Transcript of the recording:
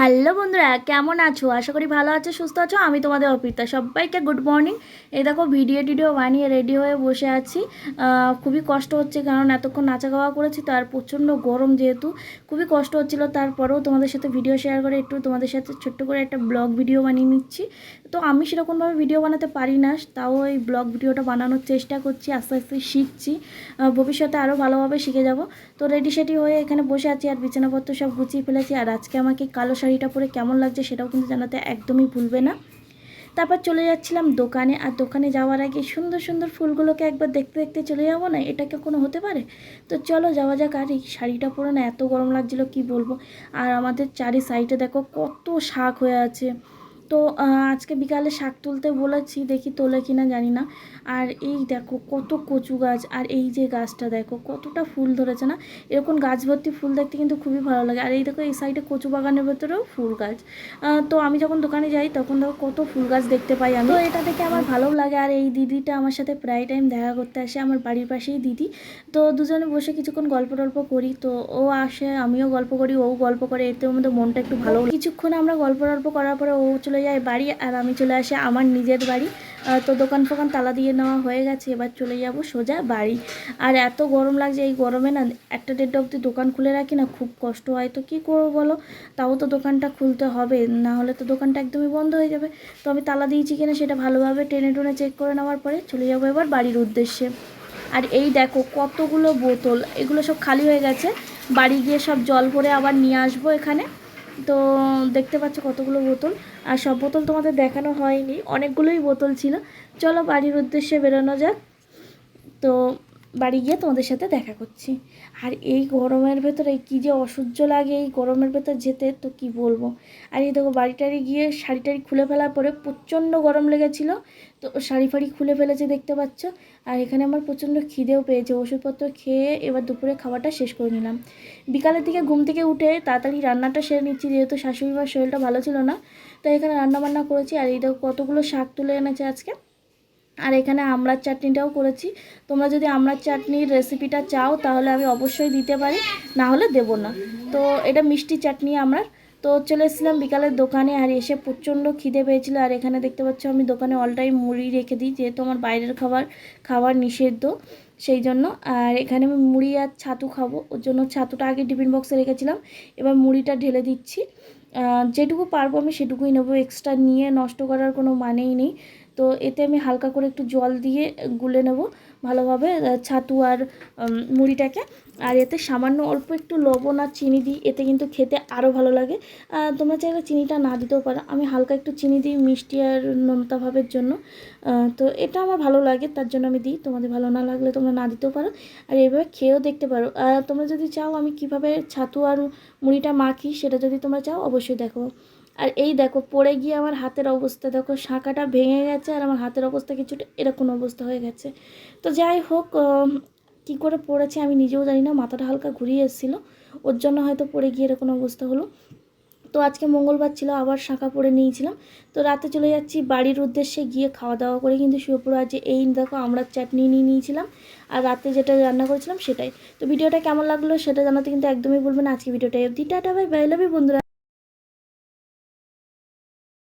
Hello বন্ধুরা, কেমন আছো? আশা করি ভালো আছো, সুস্থ আছো। আমি তোমাদের অর্পিতা সবাইকে গুড মর্নিং। এই দেখো, ভিডিও টিডিও বানিয়ে রেডি হয়ে বসে আছি। খুবই কষ্ট হচ্ছে, কারণ এতক্ষণ নাচা গাওয়া করেছি তো আর প্রচণ্ড গরম যেহেতু। খুবই কষ্ট হচ্ছিল, তারপরেও তোমাদের সাথে ভিডিও শেয়ার করে একটু তোমাদের সাথে ছোট্ট করে একটা ব্লগ ভিডিও বানিয়ে নিচ্ছি। তো আমি সেরকমভাবে ভিডিও বানাতে পারি না, তাও এই ব্লগ ভিডিওটা বানানোর চেষ্টা করছি, আস্তে আস্তে শিখছি। ভবিষ্যতে আরও ভালোভাবে শিখে যাব। তো রেডি সেটি হয়ে এখানে বসে আছি, আর বিছানাপত্র সব গুছিয়ে ফেলেছি, আর আজকে আমাকে কালো শাড়িটা পরে কেমন লাগছে সেটাও কিন্তু জানাতে একদমই ভুলবে না। তারপর চলে যাচ্ছিলাম দোকানে, আর দোকানে যাওয়ার আগে সুন্দর সুন্দর ফুলগুলোকে একবার দেখতে দেখতে চলে যাব না, এটা কি কোনো হতে পারে? তো চলো যাওয়া যাক, আর এই শাড়িটা পরে না এত গরম লাগছিল, কি বলব? আর আমাদের চারি সাইডে দেখো কত শাক হয়ে আছে। তো আজকে বিকালে শাক তুলতে বলেছি দেখি তোলে কিনা জানি না। আর এই দেখো কত কচু গাছ আর এই যে গাছটা দেখো কতটা ফুল ধরেছে না? এরকম গাছ ভর্তি ফুল দেখতে কিন্তু খুবই ভালো লাগে। আর এই দেখো এই সাইডে কচু বাগানের ভেতরেও ফুল গাছ। তো আমি যখন দোকানে যাই তখন দেখো কত ফুল গাছ দেখতে পাই আমি। তো এটা দেখে আমার ভালো লাগে। আর এই দিদিটা আমার সাথে প্রায় টাইম দেখা করতে আসে আমার বাড়ির পাশেই দিদি। তো দুজনে বসে কিছুক্ষণ গল্প টল্প করি। তো ও আসে আমিও গল্প করি ও গল্প করে এতে আমাদের মনটা একটু ভালো কিছুক্ষণ আমরা গল্প টল্প করার পরে ও চলে যায় বাড়ি আর আমি চলে আসি আমার নিজের বাড়ি। তো দোকান ফোকান তালা দিয়ে নেওয়া হয়ে গেছে, এবার চলে যাব সোজা বাড়ি। আর এত গরম লাগছে এই গরমে না, একটা দেড়টা অবধি দোকান খুলে রাখি না, খুব কষ্ট হয়। তো কী করব বলো? তাও তো দোকানটা খুলতে হবে, না হলে তো দোকানটা একদমই বন্ধ হয়ে যাবে। তো আমি তালা দিয়েছি কিনা সেটা ভালোভাবে টেনে টুনে চেক করে নেওয়ার পরে চলে যাব এবার বাড়ির উদ্দেশ্যে। আর এই দেখো কতগুলো বোতল, এগুলো সব খালি হয়ে গেছে। বাড়ি গিয়ে সব জল ভরে আবার নিয়ে আসব এখানে। তো দেখতে পাচ্ছ কতগুলো বোতল। আর সব বোতল তোমাদের দেখানো হয়নি, অনেকগুলোই বোতল ছিল। চলো বাড়ির উদ্দেশ্যে বেরোনো যাক। তো বাড়ি গিয়ে তোমাদের সাথে দেখা করছি। আর এই গরমের ভেতরে কী যে অসহ্য লাগে এই গরমের ভেতর যেতে, তো কি বলব? আর এই দেখো বাড়ি টাড়ি গিয়ে শাড়ি টাড়ি খুলে ফেলার পরে প্রচণ্ড গরম লেগেছিলো। তো শাড়ি ফাড়ি খুলে ফেলেছে দেখতে পাচ্ছ। আর এখানে আমার প্রচণ্ড খিদেও পেয়েছে। ওষুধপত্র খেয়ে এবার দুপুরে খাবারটা শেষ করে নিলাম। বিকালের দিকে ঘুম থেকে উঠে তাড়াতাড়ি রান্নাটা সেরে নিচ্ছি। যেহেতু শাশুড়ি মার শরীরটা ভালো ছিল না, তাই এখানে রান্না বান্না করেছি। আর এই দেখো কতগুলো শাক তুলে এনেছে আজকে। আর এখানে আমড়ার চাটনিটাও করেছি। তোমরা যদি আমড়ার চাটনির রেসিপিটা চাও, তাহলে আমি অবশ্যই দিতে পারি, না হলে দেবো না। তো এটা মিষ্টি চাটনি আমড়ার। তো চলে এসেছিলাম বিকালের দোকানে, আর এসে প্রচণ্ড খিদে পেয়েছিল। আর এখানে দেখতে পাচ্ছ আমি দোকানে অল টাইম মুড়ি রেখে দিই, যেহেতু আমার বাইরের খাবার খাবার নিষিদ্ধ, সেই জন্য। আর এখানে আমি মুড়ি আর ছাতু খাব, ওর জন্য ছাতুটা আগে টিফিন বক্সে রেখেছিলাম। এবার মুড়িটা ঢেলে দিচ্ছি। যেটুকু পারব আমি সেটুকুই নেব এক্সট্রা নিয়ে নষ্ট করার কোনো মানেই নেই। তো এতে আমি হালকা করে একটু জল দিয়ে গুলে নেব ভালোভাবে ছাতু আর মুড়িটাকে। আর এতে সামান্য অল্প একটু লবণ আর চিনি দিই, এতে কিন্তু খেতে আরও ভালো লাগে। তোমরা চাইলে চিনিটা না দিতেও পারো। আমি হালকা একটু চিনি দিই মিষ্টি আর নোনতা ভাবের জন্য। তো এটা আমার ভালো লাগে, তার জন্য আমি দিই। তোমাদের ভালো না লাগলে তোমরা না দিতেও পারো। আর এইভাবে খেয়েও দেখতে পারো। তোমরা যদি চাও আমি কীভাবে ছাতু আর মুড়িটা মাখি, সেটা যদি তোমরা চাও অবশ্যই দেখো আর এই দেখো, পড়ে গিয়ে আমার হাতের অবস্থা, দেখো শাঁখাটা ভেঙে গেছে আর আমার হাতের অবস্থা কিছুটা এরকম অবস্থা হয়ে গেছে। তো যাই হোক কী করে পড়েছে আমি নিজেও জানি না, মাথাটা হালকা ঘুরিয়ে এসেছিল, ওর জন্য হয়তো পড়ে গিয়ে এরকম অবস্থা হলো। তো আজকে মঙ্গলবার ছিল, আবার শাঁখা পরে নিয়েছিলাম। তো রাতে চলে যাচ্ছি, বাড়ির উদ্দেশ্যে গিয়ে খাওয়া দাওয়া করে কিন্তু শুয়ে আজ এই দেখো আমরা চাটনি নিয়ে নিয়েছিলাম আর রাতে যেটা রান্না করেছিলাম সেটাই। তো ভিডিওটা কেমন লাগল সেটা জানাতে কিন্তু একদমই বলবেন আজকে ভিডিওটা অবধি। টাটা, বাই বাই বন্ধুরা।